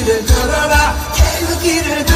길을 걸어라. 개그 길을